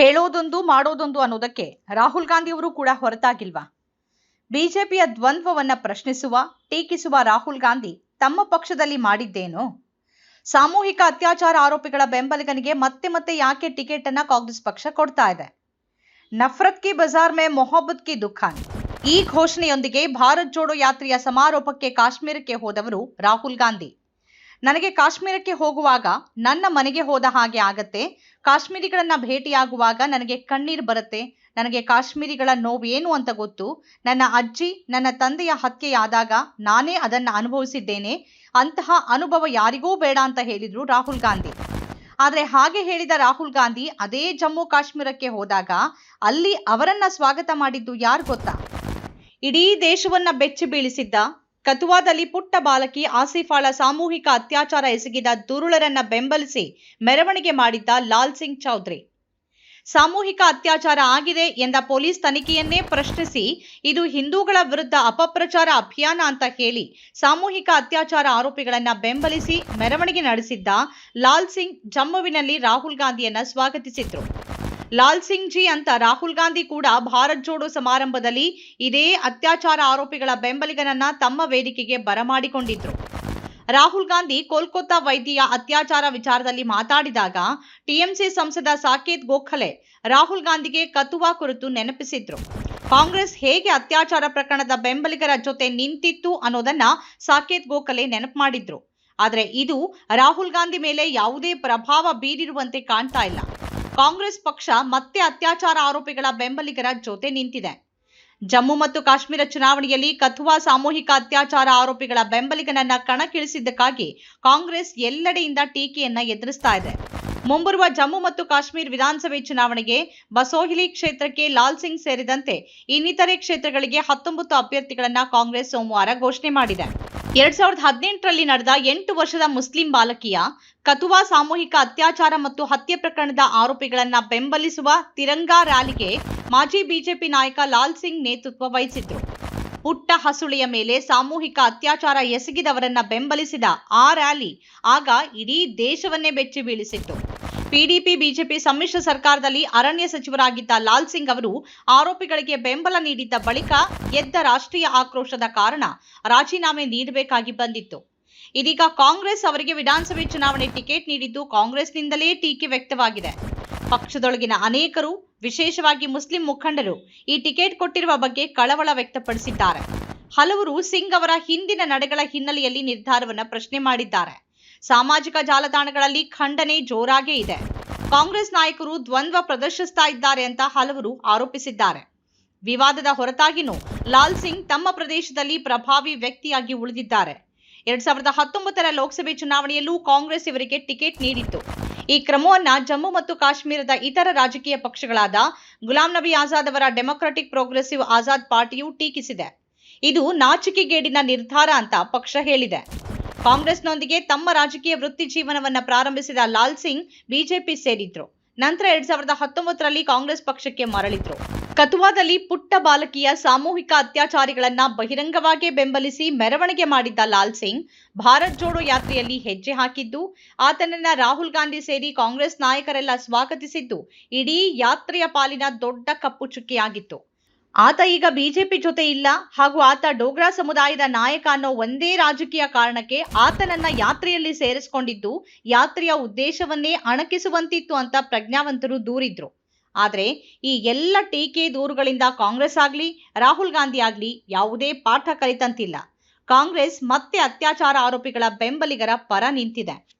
ಹೇಳೋದೊಂದು ಮಾಡೋದೊಂದು ಅನ್ನೋದಕ್ಕೆ ರಾಹುಲ್ ಗಾಂಧಿಯವರು ಕೂಡ ಹೊರತಾಗಿಲ್ವಾ? ಬಿಜೆಪಿಯ ದ್ವಂದ್ವವನ್ನ ಪ್ರಶ್ನಿಸುವ, ಟೀಕಿಸುವ ರಾಹುಲ್ ಗಾಂಧಿ ತಮ್ಮ ಪಕ್ಷದಲ್ಲಿ ಮಾಡಿದ್ದೇನೋ? ಸಾಮೂಹಿಕ ಅತ್ಯಾಚಾರ ಆರೋಪಿಗಳ ಬೆಂಬಲಿಗನಿಗೆ ಮತ್ತೆ ಮತ್ತೆ ಯಾಕೆ ಟಿಕೆಟ್ ಅನ್ನ ಕಾಂಗ್ರೆಸ್ ಪಕ್ಷ ಕೊಡ್ತಾ ಇದೆ? ನಫರತ್ ಕಿ ಬಜಾರ್ ಮೇ ಮೊಹಬ್ಬತ್ ಕಿ ದುಖಾನ್. ಈ ಘೋಷಣೆಯೊಂದಿಗೆ ಭಾರತ್ ಜೋಡೋ ಯಾತ್ರೆಯ ಸಮಾರೋಪಕ್ಕೆ ಕಾಶ್ಮೀರಕ್ಕೆ ಹೋದವರು ರಾಹುಲ್ ಗಾಂಧಿ. ನನಗೆ ಕಾಶ್ಮೀರಕ್ಕೆ ಹೋಗುವಾಗ ನನ್ನ ಮನೆಗೆ ಹೋದ ಹಾಗೆ ಆಗತ್ತೆ. ಕಾಶ್ಮೀರಿಗಳನ್ನ ಭೇಟಿಯಾಗುವಾಗ ನನಗೆ ಕಣ್ಣೀರು ಬರುತ್ತೆ. ನನಗೆ ಕಾಶ್ಮೀರಿಗಳ ನೋವು ಏನು ಅಂತ ಗೊತ್ತು. ನನ್ನ ಅಜ್ಜಿ, ನನ್ನ ತಂದೆಯ ಹತ್ಯೆಯಾದಾಗ ನಾನೇ ಅದನ್ನ ಅನುಭವಿಸಿದ್ದೇನೆ. ಅಂತಹ ಅನುಭವ ಯಾರಿಗೂ ಬೇಡ ಅಂತ ಹೇಳಿದ್ರು ರಾಹುಲ್ ಗಾಂಧಿ. ಆದರೆ ಹಾಗೆ ಹೇಳಿದ ರಾಹುಲ್ ಗಾಂಧಿ ಅದೇ ಜಮ್ಮು ಕಾಶ್ಮೀರಕ್ಕೆ ಹೋದಾಗ ಅಲ್ಲಿ ಅವರನ್ನ ಸ್ವಾಗತ ಮಾಡಿದ್ದು ಯಾರು ಗೊತ್ತಾ? ಇಡೀ ದೇಶವನ್ನ ಬೆಚ್ಚಿ ಬೀಳಿಸಿದ್ದ ಕತುವಾದಲ್ಲಿ ಪುಟ್ಟ ಬಾಲಕಿ ಆಸಿಫಾಳ ಸಾಮೂಹಿಕ ಅತ್ಯಾಚಾರ ಎಸಗಿದ ದುರುಳರನ್ನ ಬೆಂಬಲಿಸಿ ಮೆರವಣಿಗೆ ಮಾಡಿದ್ದ ಲಾಲ್ ಸಿಂಗ್ ಚೌಧರಿ. ಸಾಮೂಹಿಕ ಅತ್ಯಾಚಾರ ಆಗಿದೆ ಎಂದ ಪೊಲೀಸ್ ತನಿಖೆಯನ್ನೇ ಪ್ರಶ್ನಿಸಿ ಇದು ಹಿಂದೂಗಳ ವಿರುದ್ಧ ಅಪಪ್ರಚಾರ ಅಭಿಯಾನ ಅಂತ ಹೇಳಿ ಸಾಮೂಹಿಕ ಅತ್ಯಾಚಾರ ಆರೋಪಿಗಳನ್ನ ಬೆಂಬಲಿಸಿ ಮೆರವಣಿಗೆ ನಡೆಸಿದ್ದ ಲಾಲ್ ಸಿಂಗ್ ಜಮ್ಮುವಿನಲ್ಲಿ ರಾಹುಲ್ ಗಾಂಧಿಯನ್ನ ಸ್ವಾಗತಿಸಿದ್ರು. ಲಾಲ್ ಸಿಂಗ್ ಜಿ ಅಂತ ರಾಹುಲ್ ಗಾಂಧಿ ಕೂಡ ಭಾರತ್ ಜೋಡೋ ಸಮಾರಂಭದಲ್ಲಿ ಇದೇ ಅತ್ಯಾಚಾರ ಆರೋಪಿಗಳ ಬೆಂಬಲಿಗನನ್ನ ತಮ್ಮ ವೇದಿಕೆಗೆ ಬರಮಾಡಿಕೊಂಡಿದ್ರು. ರಾಹುಲ್ ಗಾಂಧಿ ಕೋಲ್ಕತ್ತಾ ವೈದ್ಯ ಅತ್ಯಾಚಾರ ವಿಚಾರದಲ್ಲಿ ಮಾತಾಡಿದಾಗ ಟಿಎಂಸಿ ಸಂಸದ ಸಾಕೇತ್ ಗೋಖಲೆ ರಾಹುಲ್ ಗಾಂಧಿಗೆ ಕತುವಾ ಕುರಿತು ನೆನಪಿಸಿದ್ರು. ಕಾಂಗ್ರೆಸ್ ಹೇಗೆ ಅತ್ಯಾಚಾರ ಪ್ರಕರಣದ ಬೆಂಬಲಿಗರ ಜೊತೆ ನಿಂತಿತ್ತು ಅನ್ನೋದನ್ನ ಸಾಕೇತ್ ಗೋಖಲೆ ನೆನಪು ಮಾಡಿದ್ರು. ಆದರೆ ಇದು ರಾಹುಲ್ ಗಾಂಧಿ ಮೇಲೆ ಯಾವುದೇ ಪ್ರಭಾವ ಬೀರಿರುವಂತೆ ಕಾಣ್ತಾ ಇಲ್ಲ. ಕಾಂಗ್ರೆಸ್ ಪಕ್ಷ ಮತ್ತೆ ಅತ್ಯಾಚಾರ ಆರೋಪಿಗಳ ಬೆಂಬಲಿಗರ ಜೊತೆ ನಿಂತಿದೆ. ಜಮ್ಮು ಮತ್ತು ಕಾಶ್ಮೀರ ಚುನಾವಣೆಯಲ್ಲಿ ಕಥುವಾ ಸಾಮೂಹಿಕ ಅತ್ಯಾಚಾರ ಆರೋಪಿಗಳ ಬೆಂಬಲಿಗನನ್ನ ಕಣಕ್ಕಿಳಿಸಿದ್ದಕ್ಕಾಗಿ ಕಾಂಗ್ರೆಸ್ ಎಲ್ಲೆಡೆಯಿಂದ ಟೀಕೆಯನ್ನ ಎದುರಿಸ್ತಾ ಇದೆ. ಮುಂಬರುವ ಜಮ್ಮು ಮತ್ತು ಕಾಶ್ಮೀರ ವಿಧಾನಸಭೆ ಚುನಾವಣೆಗೆ ಬಸೋಹಿಲಿ ಕ್ಷೇತ್ರಕ್ಕೆ ಲಾಲ್ ಸಿಂಗ್ ಸೇರಿದಂತೆ ಇನ್ನಿತರೆ ಕ್ಷೇತ್ರಗಳಿಗೆ ಹತ್ತೊಂಬತ್ತು ಅಭ್ಯರ್ಥಿಗಳನ್ನು ಕಾಂಗ್ರೆಸ್ ಸೋಮವಾರ ಘೋಷಣೆ ಮಾಡಿದೆ. ಎರಡ್ ಸಾವಿರದ ಹದಿನೆಂಟರಲ್ಲಿ ನಡೆದ ಎಂಟು ವರ್ಷದ ಮುಸ್ಲಿಂ ಬಾಲಕಿಯ ಕತುವಾ ಸಾಮೂಹಿಕ ಅತ್ಯಾಚಾರ ಮತ್ತು ಹತ್ಯೆ ಪ್ರಕರಣದ ಆರೋಪಿಗಳನ್ನು ಬೆಂಬಲಿಸುವ ತಿರಂಗಾ ರ್ಯಾಲಿಗೆ ಮಾಜಿ ಬಿಜೆಪಿ ನಾಯಕ ಲಾಲ್ ಸಿಂಗ್ ನೇತೃತ್ವ ವಹಿಸಿದ್ರು. ಪುಟ್ಟ ಹಸುಳೆಯ ಮೇಲೆ ಸಾಮೂಹಿಕ ಅತ್ಯಾಚಾರ ಎಸಗಿದವರನ್ನ ಬೆಂಬಲಿಸಿದ ಆ ರ್ಯಾಲಿ ಆಗ ಇಡೀ ದೇಶವನ್ನೇ ಬೆಚ್ಚಿ ಬೀಳಿಸಿತ್ತು. ಪಿಡಿಪಿ ಬಿಜೆಪಿ ಸಮ್ಮಿಶ್ರ ಸರ್ಕಾರದಲ್ಲಿ ಅರಣ್ಯ ಸಚಿವರಾಗಿದ್ದ ಲಾಲ್ ಸಿಂಗ್ ಅವರು ಆರೋಪಿಗಳಿಗೆ ಬೆಂಬಲ ನೀಡಿದ್ದ ಬಳಿಕ ಎದ್ದ ರಾಷ್ಟ್ರೀಯ ಆಕ್ರೋಶದ ಕಾರಣ ರಾಜೀನಾಮೆ ನೀಡಬೇಕಾಗಿ ಬಂದಿತ್ತು. ಇದೀಗ ಕಾಂಗ್ರೆಸ್ ಅವರಿಗೆ ವಿಧಾನಸಭೆ ಚುನಾವಣೆ ಟಿಕೆಟ್ ನೀಡಿದ್ದು ಕಾಂಗ್ರೆಸ್ನಿಂದಲೇ ಟೀಕೆ ವ್ಯಕ್ತವಾಗಿದೆ. ಪಕ್ಷದೊಳಗಿನ ಅನೇಕರು, ವಿಶೇಷವಾಗಿ ಮುಸ್ಲಿಂ ಮುಖಂಡರು, ಈ ಟಿಕೆಟ್ ಕೊಟ್ಟಿರುವ ಬಗ್ಗೆ ಕಳವಳ ವ್ಯಕ್ತಪಡಿಸಿದ್ದಾರೆ. ಹಲವರು ಸಿಂಗ್ ಅವರ ಹಿಂದಿನ ನಡೆಗಳ ಹಿನ್ನೆಲೆಯಲ್ಲಿ ನಿರ್ಧಾರವನ್ನು ಪ್ರಶ್ನೆ ಮಾಡಿದ್ದಾರೆ. ಸಾಮಾಜಿಕ ಜಾಲತಾಣಗಳಲ್ಲಿ ಖಂಡನೆ ಜೋರಾಗೇ ಇದೆ. ಕಾಂಗ್ರೆಸ್ ನಾಯಕರು ದ್ವಂದ್ವ ಪ್ರದರ್ಶಿಸ್ತಾ ಇದ್ದಾರೆ ಅಂತ ಹಲವರು ಆರೋಪಿಸಿದ್ದಾರೆ. ವಿವಾದದ ಹೊರತಾಗಿನೂ ಲಾಲ್ ಸಿಂಗ್ ತಮ್ಮ ಪ್ರದೇಶದಲ್ಲಿ ಪ್ರಭಾವಿ ವ್ಯಕ್ತಿಯಾಗಿ ಉಳಿದಿದ್ದಾರೆ. ಎರಡ್ ಸಾವಿರದ ಹತ್ತೊಂಬತ್ತರ ಲೋಕಸಭೆ ಚುನಾವಣೆಯಲ್ಲೂ ಕಾಂಗ್ರೆಸ್ ಇವರಿಗೆ ಟಿಕೆಟ್ ನೀಡಿತ್ತು. ಈ ಕ್ರಮವನ್ನ ಜಮ್ಮು ಮತ್ತು ಕಾಶ್ಮೀರದ ಇತರ ರಾಜಕೀಯ ಪಕ್ಷಗಳಾದ ಗುಲಾಂ ನಬಿ ಆಜಾದ್ ಅವರ ಡೆಮೊಕ್ರಾಟಿಕ್ ಪ್ರೋಗ್ರೆಸಿವ್ ಆಜಾದ್ ಪಾರ್ಟಿಯು ಟೀಕಿಸಿದೆ. ಇದು ನಾಚಿಕೆಗೇಡಿನ ನಿರ್ಧಾರ ಅಂತ ಪಕ್ಷ ಹೇಳಿದೆ. ಕಾಂಗ್ರೆಸ್ನೊಂದಿಗೆ ತಮ್ಮ ರಾಜಕೀಯ ವೃತ್ತಿ ಜೀವನವನ್ನ ಪ್ರಾರಂಭಿಸಿದ ಲಾಲ್ ಸಿಂಗ್ ಬಿಜೆಪಿ ಸೇರಿದ್ರು. ನಂತರ ಎರಡ್ ಸಾವಿರದ ಹತ್ತೊಂಬತ್ತರಲ್ಲಿ ಕಾಂಗ್ರೆಸ್ ಪಕ್ಷಕ್ಕೆ ಮರಳಿದ್ರು. ಕತುವಾದಲ್ಲಿ ಪುಟ್ಟ ಬಾಲಕಿಯ ಸಾಮೂಹಿಕ ಅತ್ಯಾಚಾರಿಗಳನ್ನ ಬಹಿರಂಗವಾಗಿ ಬೆಂಬಲಿಸಿ ಮೆರವಣಿಗೆ ಮಾಡಿದ್ದ ಲಾಲ್ ಸಿಂಗ್ ಭಾರತ್ ಜೋಡೋ ಯಾತ್ರೆಯಲ್ಲಿ ಹೆಜ್ಜೆ ಹಾಕಿದ್ದು, ಆತನನ್ನ ರಾಹುಲ್ ಗಾಂಧಿ ಸೇರಿ ಕಾಂಗ್ರೆಸ್ ನಾಯಕರೆಲ್ಲ ಸ್ವಾಗತಿಸಿದ್ದು, ಇಡೀ ಯಾತ್ರೆಯ ಪಾಲಿನ ದೊಡ್ಡ ಕಪ್ಪು ಚುಕ್ಕಿಯಾಗಿತ್ತು. ಆತ ಈಗ ಬಿಜೆಪಿ ಜೊತೆ ಇಲ್ಲ ಹಾಗೂ ಆತ ಡೋಗ್ರಾ ಸಮುದಾಯದ ನಾಯಕ ಅನ್ನೋ ಒಂದೇ ರಾಜಕೀಯ ಕಾರಣಕ್ಕೆ ಆತನನ್ನ ಯಾತ್ರೆಯಲ್ಲಿ ಸೇರಿಸಿಕೊಂಡಿದ್ದು ಯಾತ್ರೆಯ ಉದ್ದೇಶವನ್ನೇ ಅಣಕಿಸುವಂತಿತ್ತು ಅಂತ ಪ್ರಜ್ಞಾವಂತರು ದೂರಿದ್ರು. ಆದ್ರೆ ಈ ಎಲ್ಲ ಟೀಕೆ ದೂರುಗಳಿಂದ ಕಾಂಗ್ರೆಸ್ ಆಗ್ಲಿ, ರಾಹುಲ್ ಗಾಂಧಿ ಆಗ್ಲಿ ಯಾವುದೇ ಪಾಠ ಕಲಿತಂತಿಲ್ಲ. ಕಾಂಗ್ರೆಸ್ ಮತ್ತೆ ಅತ್ಯಾಚಾರ ಆರೋಪಿಗಳ ಬೆಂಬಲಿಗರ ಪರ ನಿಂತಿದೆ.